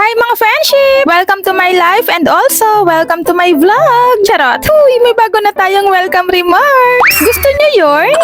Hi mga friendship! Welcome to my life and also welcome to my vlog! Charot! Huy, may bago na tayong welcome remarks! Gusto niyo yun?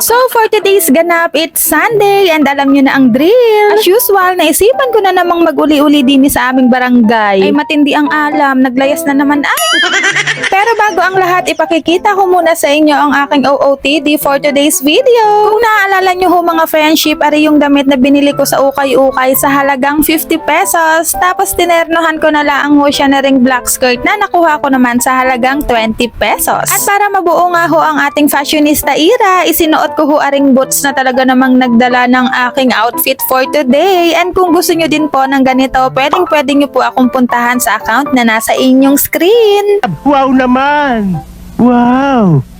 So for today's ganap, it's Sunday and alam niyo na ang drill. As usual, naisipan ko na namang mag-uli-uli din sa aming barangay. Ay matindi ang alam, naglayas na naman ay! Pero bago ang lahat, ipakikita ko muna sa inyo ang aking OOTD for today's video. Kung naaalala nyo ho mga friendship, ari yung damit na binili ko sa ukay-ukay sa halagang 50 pesos. Tapos tinernohan ko na lang ho siya na ring black skirt na nakuha ko naman sa halagang 20 pesos. At para mabuo nga ho ang ating fashionista era, isinuot ko ho aring boots na talaga namang nagdala ng aking outfit for today. And kung gusto nyo din po ng ganito, pwedeng pwede nyo po akong puntahan sa account na nasa inyong screen. Wow naman! Wow!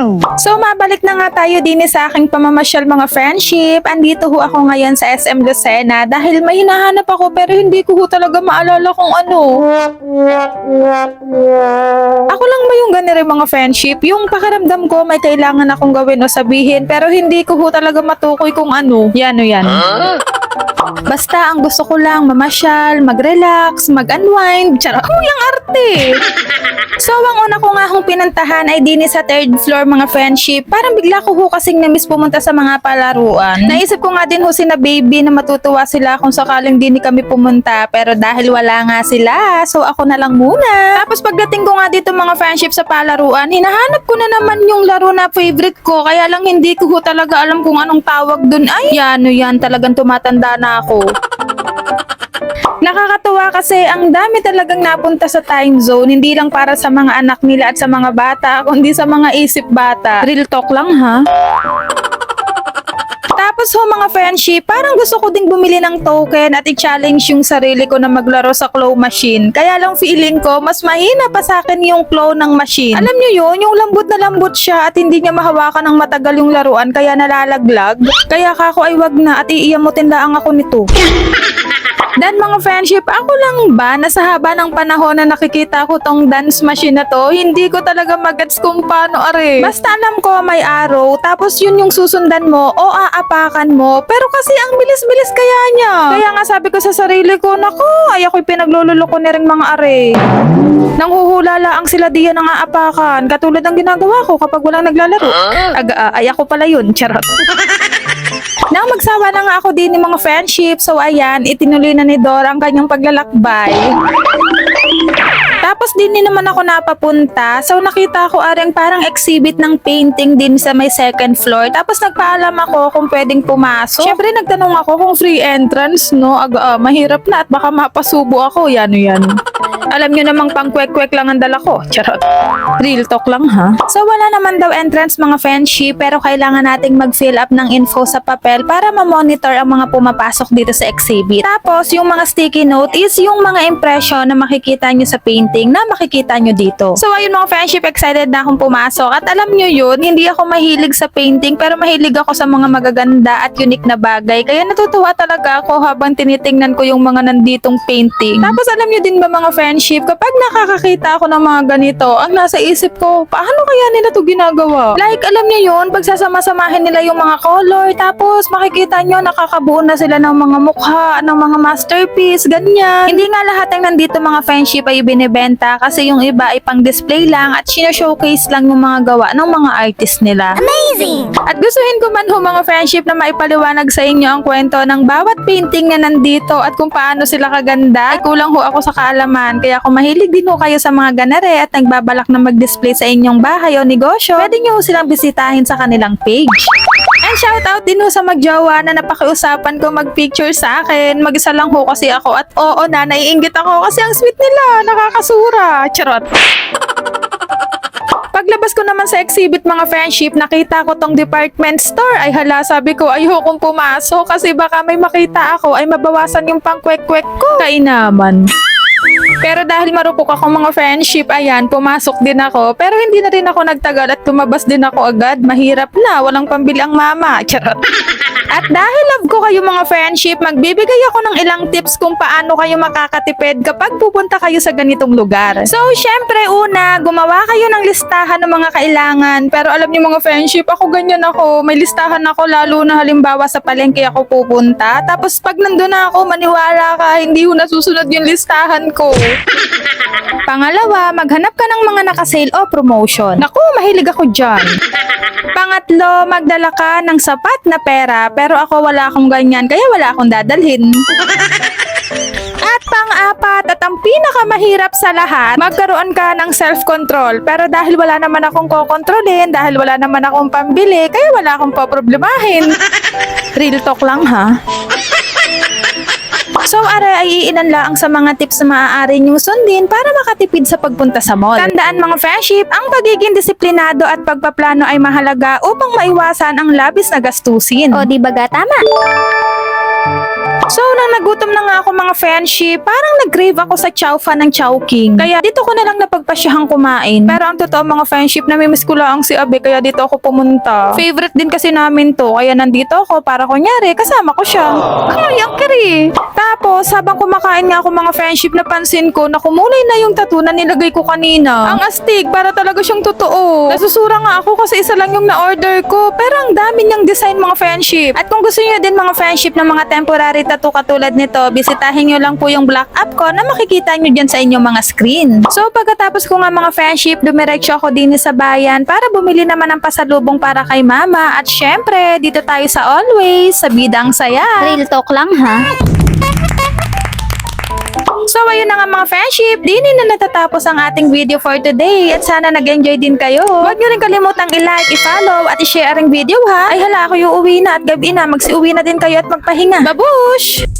Wow! So mabalik na nga tayo din sa aking pamamasyal mga friendship. Andito ho ako ngayon sa SM Lucena dahil may hinahanap ako pero hindi ko ho talaga maalala kung ano. Ako lang ba yung ganere mga friendship? Yung pakaramdam ko may kailangan akong gawin o sabihin pero hindi ko ho talaga matukoy kung ano. Yan o yan. Basta ang gusto ko lang mamasyal, mag-relax, mag-unwind. Charot, yung arte. So, ang una ko nga hong pinantahan ay din sa third floor mga friendship. Parang bigla ko ho kasing namiss pumunta sa mga palaruan. Naisip ko nga din ho sina baby na matutuwa sila kung sakaling din kami pumunta. Pero dahil wala nga sila, so ako na lang muna. Tapos pagdating ko nga dito mga friendship sa palaruan, hinahanap ko na naman yung laro na favorite ko. Kaya lang hindi ko ho talaga alam kung anong tawag dun. Ay, yan o yan, talagang tumatanda na ako. Nakakatuwa kasi ang dami talagang napunta sa time zone, hindi lang para sa mga anak nila at sa mga bata, kundi sa mga isip bata. Real talk lang ha. Ho mga friendship, parang gusto ko ding bumili ng token at i-challenge yung sarili ko na maglaro sa claw machine. Kaya lang feeling ko, mas mahina pa sa akin yung claw ng machine. Alam nyo yun, yung lambot na lambot siya at hindi niya mahawakan ng matagal yung laruan kaya nalalaglag. Kaya kako ay wag na at iiyamutin lang ako nito. Dan mga friendship, ako lang ba na sa haba ng panahon na nakikita ko tong dance machine na to, hindi ko talaga magets kung paano are. Basta alam ko may arrow, tapos yun yung susundan mo o aapakan mo, pero kasi ang bilis-bilis kaya niya. Kaya nga sabi ko sa sarili ko, nako, ay ako'y pinaglululoko ni ring mga are. Nang huhulala ang sila diyan ng aapakan, katulad ng ginagawa ko kapag walang naglalaro. Aga, ay ako pala yun, charot. Nang magsawa na nga ako din ng mga friendship, so ayan, itinuloy na ni Dor ang kanyang paglalakbay. Tapos din din naman ako napapunta. So nakita ko arang parang exhibit ng painting din sa may second floor. Tapos nagpaalam ako kung pwedeng pumasok. Syempre nagtanong ako kung free entrance, no? Aga, ah, mahirap na at baka mapasubo ako. Yan yan. Alam nyo namang pang kwek-kwek lang ang dala ko. Charot. Real talk lang ha. So wala naman daw entrance mga friendship pero kailangan nating mag-fill up ng info sa papel para ma-monitor ang mga pumapasok dito sa exhibit. Tapos yung mga sticky note is yung mga impression na makikita nyo sa painting na makikita nyo dito. So ayun mga friendship, excited na akong pumasok. At alam nyo yun, hindi ako mahilig sa painting pero mahilig ako sa mga magaganda at unique na bagay. Kaya natutuwa talaga ako habang tinitingnan ko yung mga nanditong painting. Tapos alam nyo din ba mga friendship, kapag nakakakita ako ng mga ganito, ang nasa isip ko, paano kaya nila to ginagawa? Like alam nyo yun, pagsasama-samahin nila yung mga color, tapos makikita nyo nakakabuo na sila ng mga mukha, ng mga masterpiece, ganyan. Hindi nga lahat ng nandito mga friendship ay binibenta kasi yung iba ay pang display lang at showcase lang yung mga gawa ng mga artist nila. Amazing! At gustuhin ko man ho mga friendship na maipaliwanag sa inyo ang kwento ng bawat painting na nandito at kung paano sila kaganda, ay kulang ho ako sa kaalaman. Kaya kung mahilig din ho kayo sa mga ganare at nagbabalak na mag-display sa inyong bahay o negosyo, pwede nyo ho silang bisitahin sa kanilang page. And shout out din ho sa magjowa na napakiusapan ko mag-picture sa akin. Mag-isa lang ho kasi ako at oo na, naiinggit ako kasi ang sweet nila, nakakasura. Charot. Paglabas ko naman sa exhibit mga friendship, nakita ko tong department store. Ay hala, sabi ko ayokong pumasok kasi baka may makita ako ay mabawasan yung pangkwek-kwek ko. Kainaman. Pero dahil marupok ako mga friendship, ayan, pumasok din ako. Pero hindi na rin ako nagtagal at tumabas din ako agad. Mahirap na, walang pambili ang mama. Charot. At dahil love ko kayo mga friendship, magbibigay ako ng ilang tips kung paano kayo makakatipid kapag pupunta kayo sa ganitong lugar. So, syempre una, gumawa kayo ng listahan ng mga kailangan. Pero alam niyo mga friendship, ako ganyan ako. May listahan ako lalo na halimbawa sa palengke ako pupunta. Tapos pag nandun na ako, maniwala ka, hindi ko nasusunod yung listahan ko. Pangalawa, maghanap ka ng mga nakasale o promotion. Naku, mahilig ako dyan. Pangatlo, magdala ka ng sapat na pera pero ako wala akong ganyan kaya wala akong dadalhin. At pang-apat at ang pinakamahirap sa lahat, magkaroon ka ng self-control. Pero dahil wala naman akong kokontrolin, dahil wala naman akong pambili, kaya wala akong poproblemahin. Real talk lang ha. So, ara ay iilan lang sa mga tips na maaari niyong sundin para makatipid sa pagpunta sa mall. Tandaan mga friendship, ang pagiging disiplinado at pagpaplano ay mahalaga upang maiwasan ang labis na gastusin. O, di ba? Tama. So, nang nagutom na nga ako mga friendship, parang nag-crave ako sa chow fan ng Chowking. Kaya dito ko na lang napagpasyahang kumain. Pero ang totoo mga friendship, namimiss ko lang si Abe, kaya dito ako pumunta. Favorite din kasi namin to, kaya nandito ako para kunyari, kasama ko siya. Ay, ang kiri. Tapos, habang kumakain nga ako mga friendship, napansin ko na kumulay na yung tattoo na nilagay ko kanina. Ang astig, para talaga siyang totoo. Nasusura nga ako kasi isa lang yung na-order ko, pero dami niyang design mga friendship. At kung gusto niyo din mga friendship ng mga temporary tattoo katulad nito, bisitahin niyo lang po yung black app ko na makikita niyo dyan sa inyong mga screen. So pagkatapos ko nga mga friendship, dumiretso ako din sa bayan para bumili naman ng pasalubong para kay mama. At syempre, dito tayo sa Always, sa Bidang Saya. Real talk lang ha. So ayun na nga mga friendship, din na natatapos ang ating video for today at sana nag-enjoy din kayo. Huwag nyo rin kalimutang i-like, i-follow at i-share ang video ha. Ay hala ako yung uwi na at gabi na, magsiuwi na din kayo at magpahinga. Babush!